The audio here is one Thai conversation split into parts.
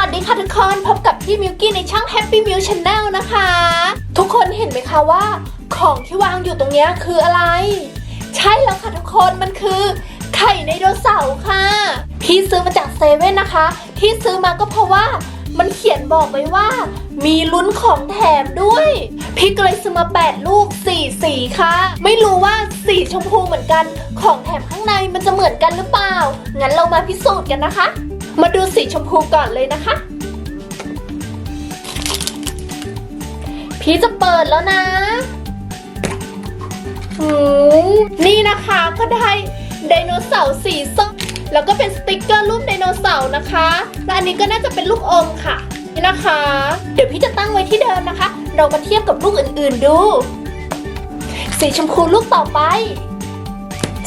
วัสดีค่ะทุกคนพบกับพี่มิวกี้ในช่อง Happy Meal Channel นะคะ ทุกคนเห็นไหมคะว่า ของที่วางอยู่ตรงนี้คืออะไร ใช่แล้วค่ะทุกคนมันคือไข่ไดโนเสาร์ค่ะพี่ซื้อมาจากเซเว่นนะคะ ที่ซื้อมาก็เพราะว่ามันเขียนบอกไว้ว่า มีลุ้นของแถมด้วย พี่ก็เลยซื้อมา 8 ลูก 4 สีค่ะ ไม่รู้ว่าสีชมพูเหมือนกัน ของแถมข้างในมันจะเหมือนกันหรือเปล่า งั้นเรามาพิสูจน์กันนะคะ มาดูสีชมพูก่อนเลยนะคะ พี่จะเปิดแล้วนะนี่นะคะก็ได้ไดโนเสาร์สีส้มแล้วก็เป็นสติกเกอร์รูปไดโนเสาร์นะคะ และอันนี้ก็น่าจะเป็นลูกอมค่ะ นี่นะคะ เดี๋ยวพี่จะตั้งไว้ที่เดิมนะคะ เรามาเทียบกับลูกอื่นๆดู สีชมพูลูกต่อไป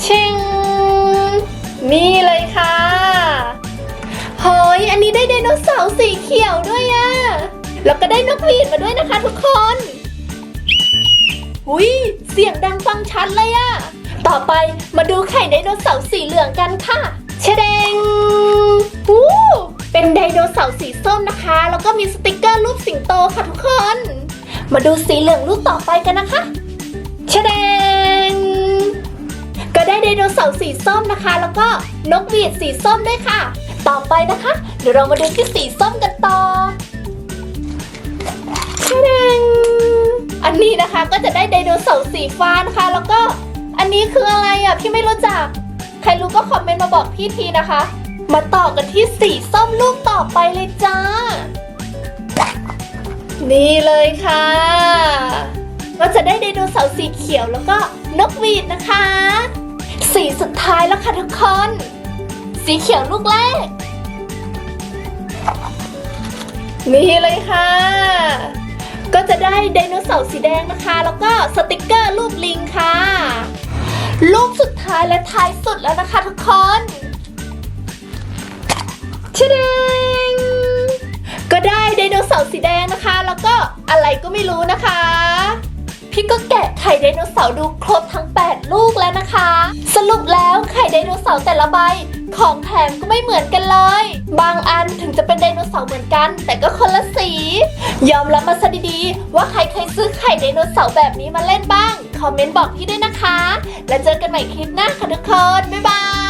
ชิง นี่เลยค่ะ ขียวด้วยอะแล้วก็ได้นกหวีดมาด้วยนะคะทุกคนหุยเสียงดังฟังชัดเลยอะต่อไปมาดูไข่ไดโนเสาร์สีเหลืองกันค่ะเชเดงวู้เป็นไดโนเสาร์สีส้มนะคะ แล้วก็มีสติกเกอร์รูปสิงโตค่ะทุกคน มาดูสีเหลืองลูกต่อไปกันนะคะเชเดงก็ได้ไดโนเสาร์สีส้มนะคะ แล้วก็นกหวีดสีส้มด้วยค่ะ ต่อไปนะคะ เดี๋ยวเรามาดูที่สีส้มกัน ต่อเดงอันนี้นะคะก็จะได้ไดโนเสาร์สีฟ้านะคะ แล้วก็อันนี้คืออะไรอะพี่ไม่รู้จัก ใครรู้ก็คอมเมนต์มาบอกพี่ทีนะคะ มาต่อกันที่สีส้มลูกต่อไปเลยจ้า นี่เลยค่ะ ก็จะได้ไดโนเสาร์สีเขียวแล้วก็นกหวีดนะคะ สีสุดท้ายแล้วค่ะทุกคน สีเขียวลูกแรก นี่เลยค่ะ ก็จะได้ไดโนเสาร์สีแดงนะคะ แล้วก็สติกเกอร์รูปลิงค่ะลูกสุดท้ายและท้ายสุดแล้วนะคะทุกคนชะเดงก็ได้ไดโนเสาร์สีแดงนะคะ แล้วก็อะไรก็ไม่รู้นะคะ พี่ก็แกะไข่ไดโนเสาร์ดูครบทั้ง 8 ลูกแล้วนะคะ สรุปแล้วไข่ไดโนเสาร์แต่ละใบ ของแถมก็ไม่เหมือนกันเลย บางอันถึงจะเป็นไดโนเสาร์เหมือนกัน แต่ก็คนละสี ยอมรับมาซะดีๆ ว่าใครเคยซื้อไข่ไดโนเสาร์แบบนี้มาเล่นบ้าง คอมเมนต์บอกพี่ด้วยนะคะ แล้วเจอกันใหม่คลิปหน้าค่ะทุกคน บ๊ายบาย